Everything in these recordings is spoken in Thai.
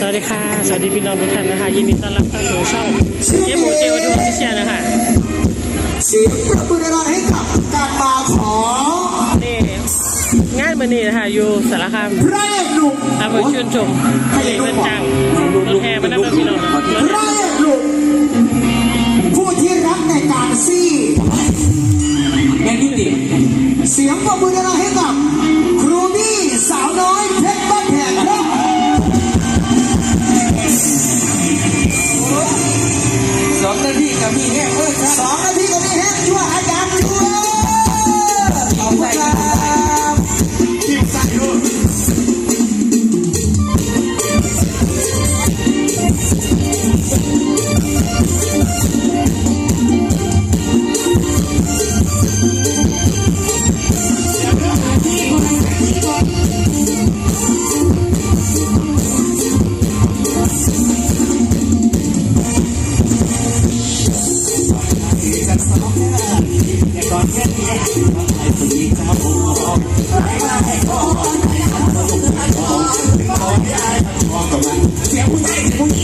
สวัสดีค่ะ สวัสดีพี่น้องทุกท่านนะคะ ยินดีต้อนรับเข้าสู่ช่องเจ๊หมูเจวทูฟิเชียนะคะเสียงปรบมือดังๆให้กับการมาของนี่งานมือนี้นะคะอยู่สารคามพระเอกหนุ่มทำมาชื่นชมเด็กมันจังรถแห่มานั่งพี่น้องรถพแห่ระเอกหนุ่มผู้ที่รักในการซี่แม่ยุติเสียงปรบมือดังๆให้กับครูบี้ Hey,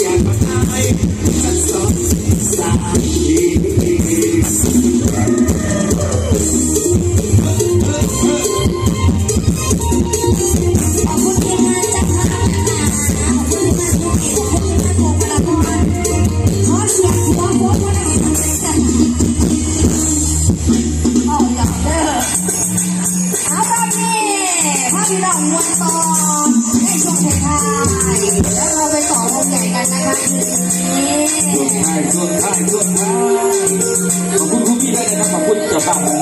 อยา ใช่ช่วงท้ายช่วงท้ายขอบคุณคุณพี่ด้วยนะครับขอบคุณเจ้าภาพ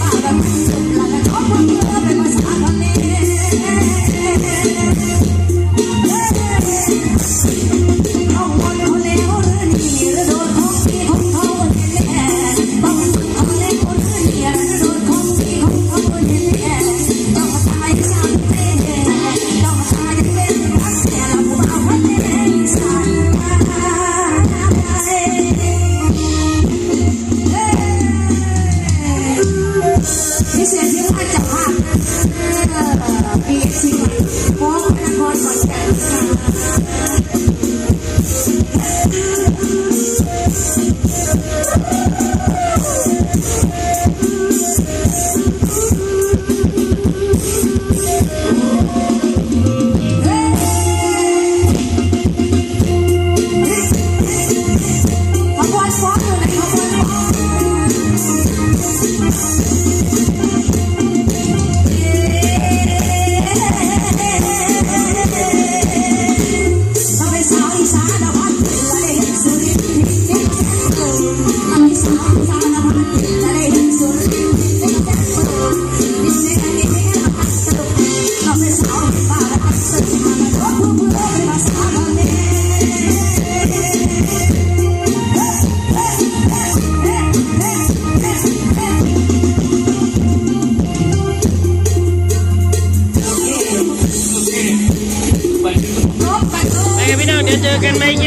สาวเห็นบ้ากันสุดละกันขอพูด เ